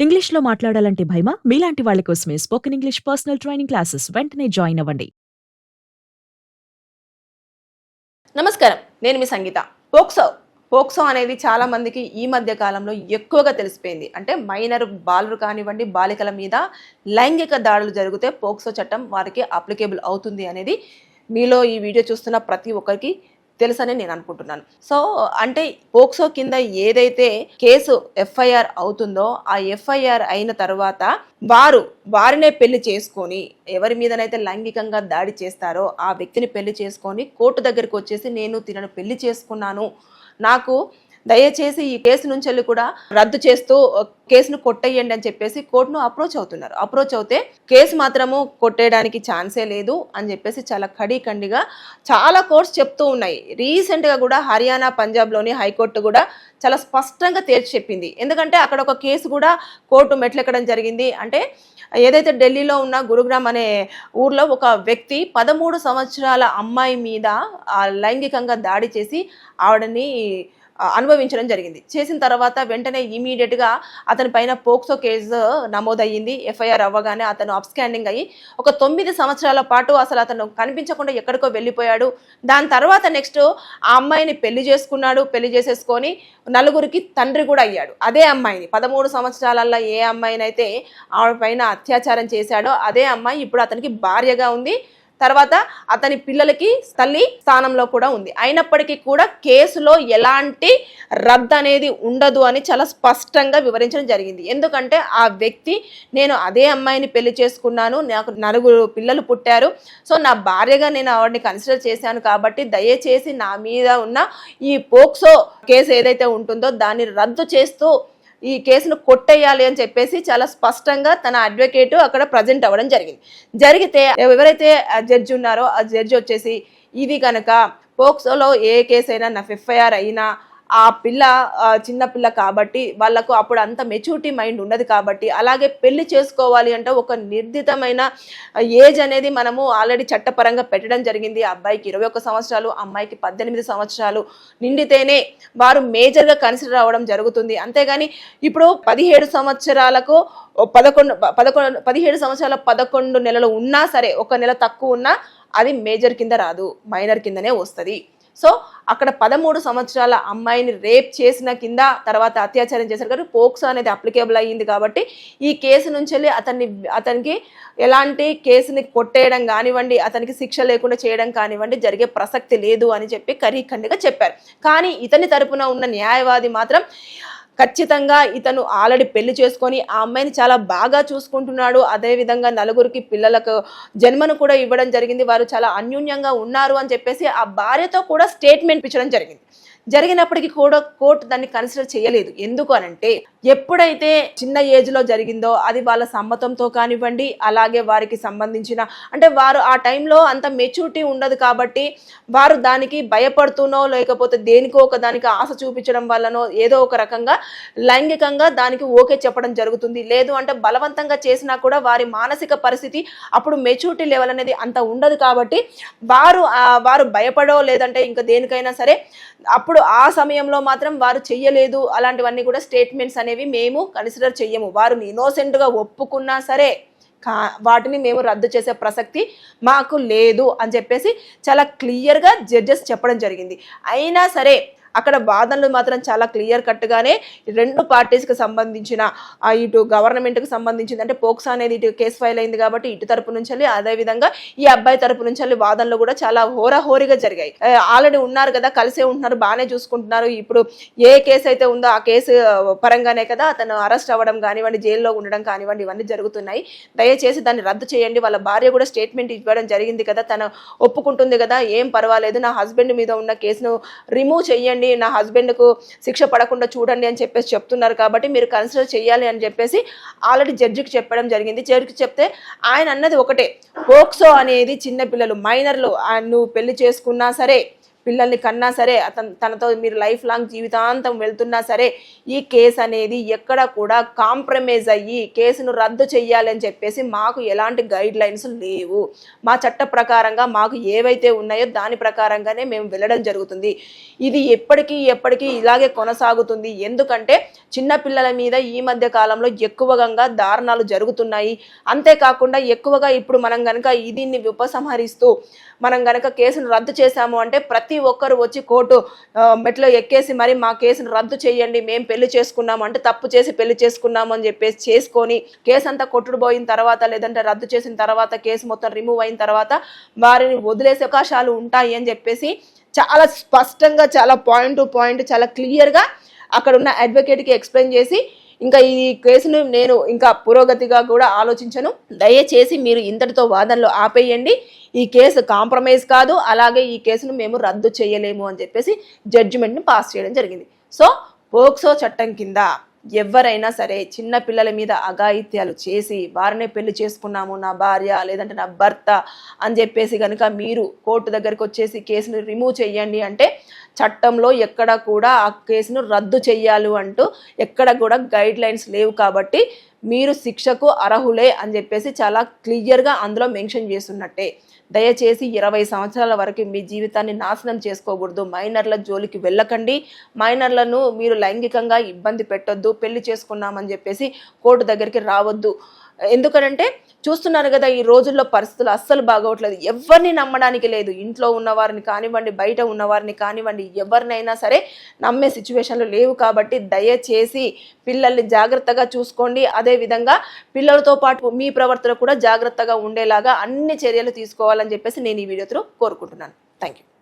ఇంగ్లీష్లో మాట్లాడాలంటే భయమా? మీలాంటి వాళ్ళ కోసమే spoken English personal training classes వెంటనే జాయిన్ అవ్వండి. నమస్కారం. నేను మీ సంగీత. పోక్సో. పోక్సో అనేది చాలా మందికి ఈ మధ్య కాలంలో ఎక్కువగా తెలిసిపోయింది. అంటే మైనర్ బాలురు కానివ్వండి బాలికల మీద లైంగిక దాడులు జరిగితే పోక్సో చట్టం వారికి అప్లికేబుల్ అవుతుంది అనేది మీలో ఈ వీడియో చూస్తున్న ప్రతి ఒక్కరికి తెలుసని నేను అనుకుంటున్నాను. సో అంటే పోక్సో కింద ఏదైతే కేసు ఎఫ్ఐఆర్ అవుతుందో ఆ ఎఫ్ఐఆర్ అయిన తర్వాత వారు వారినే పెళ్ళి చేసుకొని ఎవరి మీదనైతే లైంగికంగా దాడి చేస్తారో ఆ వ్యక్తిని పెళ్ళి చేసుకొని కోర్టు దగ్గరికి వచ్చేసి నేను తినను పెళ్ళి చేసుకున్నాను. నాకు దయచేసి ఈ కేసు నుంచి వెళ్ళి కూడా రద్దు చేస్తూ కేసును కొట్టేయండి అని చెప్పేసి కోర్టును అప్రోచ్ అవుతున్నారు. అప్రోచ్ అవుతే కేసు మాత్రము కొట్టేయడానికి ఛాన్సే లేదు అని చెప్పేసి చాలా ఖడీఖండిగా చాలా కోర్ట్స్ చెప్తూ ఉన్నాయి. రీసెంట్గా కూడా హర్యానా పంజాబ్లోని హైకోర్టు కూడా చాలా స్పష్టంగా తేల్చి చెప్పింది. ఎందుకంటే అక్కడ ఒక కేసు కూడా కోర్టు మెట్లెక్కడం జరిగింది. అంటే ఏదైతే ఢిల్లీలో ఉన్న గురుగ్రామ్ అనే ఊర్లో ఒక వ్యక్తి పదమూడు సంవత్సరాల అమ్మాయి మీద ఆ, లైంగికంగా దాడి చేసి ఆవిడని అనుభవించడం జరిగింది. చేసిన తర్వాత వెంటనే ఇమీడియట్గా అతని పైన పోక్సో కేసు నమోదయ్యింది. ఎఫ్ఐఆర్ అవ్వగానే అతను అప్స్కాండింగ్ అయ్యి ఒక తొమ్మిది సంవత్సరాల పాటు అసలు అతను కనిపించకుండా ఎక్కడికో వెళ్ళిపోయాడు. దాని తర్వాత నెక్స్ట్ ఆ అమ్మాయిని పెళ్ళి చేసుకున్నాడు. పెళ్ళి చేసేసుకొని నలుగురికి తండ్రి కూడా అయ్యాడు. అదే అమ్మాయిని. పదమూడు సంవత్సరాలలో ఏ అమ్మాయినైతే ఆవిడ పైన అత్యాచారం చేశాడో అదే అమ్మాయి ఇప్పుడు అతనికి భార్యగా ఉంది. తర్వాత అతని పిల్లలకి తల్లి స్థానంలో కూడా ఉంది. అయినప్పటికీ కూడా కేసులో ఎలాంటి రద్దు అనేది ఉండదు అని చాలా స్పష్టంగా వివరించడం జరిగింది. ఎందుకంటే ఆ వ్యక్తి నేను అదే అమ్మాయిని పెళ్ళి చేసుకున్నాను నాకు నలుగురు పిల్లలు పుట్టారు సో నా భార్యగా నేను ఆవిడని కన్సిడర్ చేశాను కాబట్టి దయచేసి నా మీద ఉన్న ఈ పోక్సో కేసు ఏదైతే ఉంటుందో దాన్ని రద్దు చేస్తూ ఈ కేసును కొట్టేయాలి అని చెప్పేసి చాలా స్పష్టంగా తన అడ్వకేట్ అక్కడ ప్రజెంట్ అవ్వడం జరిగింది. జరిగితే ఎవరైతే జడ్జి ఉన్నారో ఆ జడ్జి వచ్చేసి ఇది కనుక పోక్సోలో ఏ కేసు అయినా నా ఎఫ్ఐఆర్ అయినా ఆ పిల్ల చిన్నపిల్ల చిన్న పిల్ల కాబట్టి వాళ్ళకు అప్పుడు అంత మెచ్యూరిటీ మైండ్ ఉండదు కాబట్టి అలాగే పెళ్ళి చేసుకోవాలి అంటే ఒక నిర్దితమైన ఏజ్ అనేది మనము ఆల్రెడీ చట్టపరంగా పెట్టడం జరిగింది. అబ్బాయికి ఇరవై ఒక్క సంవత్సరాలు అమ్మాయికి పద్దెనిమిది సంవత్సరాలు నిండితేనే వారు మేజర్గా కన్సిడర్ అవ్వడం జరుగుతుంది. అంతేగాని ఇప్పుడు పదిహేడు సంవత్సరాలకు పదకొండు పదకొండు పదిహేడు సంవత్సరాల పదకొండు నెలలు ఉన్నా సరే ఒక నెల తక్కువ ఉన్నా అది మేజర్ కింద రాదు మైనర్ కిందనే వస్తుంది. సో అక్కడ పదమూడు సంవత్సరాల అమ్మాయిని రేప్ చేసిన కింద తర్వాత అత్యాచారం చేశారు. కాబట్టి పోక్సో అనేది అప్లికేబుల్ అయ్యింది కాబట్టి ఈ కేసు నుంచి వెళ్ళి అతన్ని అతనికి ఎలాంటి కేసుని కొట్టేయడం కానివ్వండి అతనికి శిక్ష లేకుండా చేయడం కానివ్వండి జరిగే ప్రసక్తి లేదు అని చెప్పి కరీఖండిగా చెప్పారు. కానీ ఇతని తరపున ఉన్న న్యాయవాది మాత్రం ఖచ్చితంగా ఇతను ఆల్రెడీ పెళ్ళి చేసుకొని ఆ అమ్మాయిని చాలా బాగా చూసుకుంటున్నాడు. అదేవిధంగా నలుగురికి పిల్లలకు జన్మను కూడా ఇవ్వడం జరిగింది. వారు చాలా అన్యూన్యంగా ఉన్నారు అని చెప్పేసి ఆ భార్యతో కూడా స్టేట్మెంట్ ఇచ్చడం జరిగింది. జరిగినప్పటికీ కూడా కోర్టు దాన్ని కన్సిడర్ చేయలేదు. ఎందుకు అనంటే ఎప్పుడైతే చిన్న ఏజ్లో జరిగిందో అది వాళ్ళ సమ్మతంతో కానివ్వండి అలాగే వారికి సంబంధించిన అంటే వారు ఆ టైంలో అంత మెచ్యూరిటీ ఉండదు కాబట్టి వారు దానికి భయపడుతూనో లేకపోతే దేనికో ఒక దానికి ఆశ చూపించడం వల్లనో ఏదో ఒక రకంగా లైంగికంగా దానికి ఓకే చెప్పడం జరుగుతుంది. లేదు అంటే బలవంతంగా చేసినా కూడా వారి మానసిక పరిస్థితి అప్పుడు మెచ్యూరిటీ లెవెల్ అనేది అంత ఉండదు కాబట్టి వారు వారు భయపడో లేదంటే ఇంకా దేనికైనా సరే అప్పుడు ఆ సమయంలో మాత్రం వారు చెయ్యలేదు. అలాంటివన్నీ కూడా స్టేట్మెంట్స్ అనేవి మేము కన్సిడర్ చెయ్యము. వారు ఇన్నోసెంట్గా ఒప్పుకున్నా సరే కా వాటిని మేము రద్దు చేసే ప్రసక్తి మాకు లేదు అని చెప్పేసి చాలా క్లియర్గా జడ్జెస్ చెప్పడం జరిగింది. అయినా సరే అక్కడ వాదనలు మాత్రం చాలా క్లియర్ కట్గానే రెండు పార్టీస్కి సంబంధించిన ఇటు గవర్నమెంట్కి సంబంధించింది అంటే పోక్సా అనేది ఇటు కేసు ఫైల్ అయింది కాబట్టి ఇటు తరపు నుంచి వెళ్ళి అదేవిధంగా ఈ అబ్బాయి తరపు నుంచి వెళ్ళి వాదనలు కూడా చాలా హోరాహోరీగా జరిగాయి. ఆల్రెడీ ఉన్నారు కదా కలిసే ఉంటున్నారు బాగానే చూసుకుంటున్నారు. ఇప్పుడు ఏ కేసు అయితే ఉందో ఆ కేసు పరంగానే కదా అతను అరెస్ట్ అవ్వడం కానివ్వండి జైల్లో ఉండడం కానివ్వండి ఇవన్నీ జరుగుతున్నాయి. దయచేసి దాన్ని రద్దు చేయండి. వాళ్ళ భార్య కూడా స్టేట్మెంట్ ఇవ్వడం జరిగింది కదా తను ఒప్పుకుంటుంది కదా ఏం పర్వాలేదు నా హస్బెండ్ మీద ఉన్న కేసును రిమూవ్ చేయండి నా హస్బెండ్కు శిక్ష పడకుండా చూడండి అని చెప్పేసి చెప్తున్నారు కాబట్టి మీరు కన్సిడర్ చేయాలి అని చెప్పేసి ఆల్రెడీ జడ్జికి చెప్పడం జరిగింది. జడ్జికి చెప్తే ఆయన అన్నది ఒకటే పోక్సో అనేది చిన్నపిల్లలు మైనర్లు నువ్వు పెళ్ళి చేసుకున్నా సరే పిల్లల్ని కన్నా సరే అతను తనతో మీరు లైఫ్ లాంగ్ జీవితాంతం వెళ్తున్నా సరే ఈ కేసు అనేది ఎక్కడ కూడా కాంప్రమైజ్ అయ్యి కేసును రద్దు చేయాలని చెప్పేసి మాకు ఎలాంటి గైడ్ లైన్స్ లేవు. మా చట్ట ప్రకారంగా మాకు ఏవైతే ఉన్నాయో దాని ప్రకారంగానే మేము వెళ్ళడం జరుగుతుంది. ఇది ఎప్పటికీ ఎప్పటికీ ఇలాగే కొనసాగుతుంది. ఎందుకంటే చిన్నపిల్లల మీద ఈ మధ్య కాలంలో ఎక్కువగా దారుణాలు జరుగుతున్నాయి. అంతేకాకుండా ఎక్కువగా ఇప్పుడు మనం గనక దీన్ని ఉపసంహరిస్తూ మనం గనక కేసును రద్దు చేశాము అంటే ప్రతి ప్రతి ఒక్కరు వచ్చి కోర్టు మెట్లో ఎక్కేసి మరి మా కేసును రద్దు చేయండి మేము పెళ్ళి చేసుకున్నాము అంటే తప్పు చేసి పెళ్ళి చేసుకున్నాము అని చెప్పేసి చేసుకొని కేసు అంతా కొట్టుడు పోయిన తర్వాత లేదంటే రద్దు చేసిన తర్వాత కేసు మొత్తం రిమూవ్ అయిన తర్వాత వారిని వదిలేసే అవకాశాలు ఉంటాయి అని చెప్పేసి చాలా స్పష్టంగా చాలా పాయింట్ టు పాయింట్ చాలా క్లియర్గా అక్కడ ఉన్న అడ్వకేట్కి ఎక్స్ప్లెయిన్ చేసి ఇంకా ఈ కేసును నేను ఇంకా పురోగతిగా కూడా ఆలోచించను. దయచేసి మీరు ఇంతటితో వాదనలు ఆపేయండి. ఈ కేసు కాంప్రమైజ్ కాదు అలాగే ఈ కేసును మేము రద్దు చేయలేము అని చెప్పేసి జడ్జిమెంట్ని పాస్ చేయడం జరిగింది. సో పోక్సో చట్టం కింద ఎవరైనా సరే చిన్న పిల్లల మీద అఘాయిత్యాలు చేసి వారినే పెళ్ళి చేసుకున్నాము నా భార్య లేదంటే నా భర్త అని చెప్పేసి కనుక మీరు కోర్టు దగ్గరికి వచ్చేసి కేసును రిమూవ్ చేయండి అంటే చట్టంలో ఎక్కడ కూడా ఆ కేసును రద్దు చేయాలి అంటూ ఎక్కడ కూడా గైడ్ లైన్స్ లేవు కాబట్టి మీరు శిక్షకు అర్హులే అని చెప్పేసి చాలా క్లియర్గా అందులో మెన్షన్ చేస్తున్నట్టే. దయచేసి ఇరవై సంవత్సరాల వరకు మీ జీవితాన్ని నాశనం చేసుకోకూడదు. మైనర్ల జోలికి వెళ్ళకండి. మైనర్లను మీరు లైంగికంగా ఇబ్బంది పెట్టొద్దు. పెళ్ళి చేసుకున్నామని చెప్పేసి కోర్టు దగ్గరికి రావద్దు. ఎందుకనంటే చూస్తున్నారు కదా ఈ రోజుల్లో పరిస్థితులు అస్సలు బాగోట్లేదు. ఎవరిని నమ్మడానికి లేదు. ఇంట్లో ఉన్నవారిని కానివ్వండి బయట ఉన్నవారిని కానివ్వండి ఎవరినైనా సరే నమ్మే సిచ్యువేషన్లు లేవు కాబట్టి దయచేసి పిల్లల్ని జాగ్రత్తగా చూసుకోండి. అదే విధంగా పిల్లలతో పాటు మీ ప్రవర్తన కూడా జాగ్రత్తగా ఉండేలాగా అన్ని చర్యలు తీసుకోవాలని చెప్పేసి నేను ఈ వీడియో త్రూ కోరుకుంటున్నాను. Thank you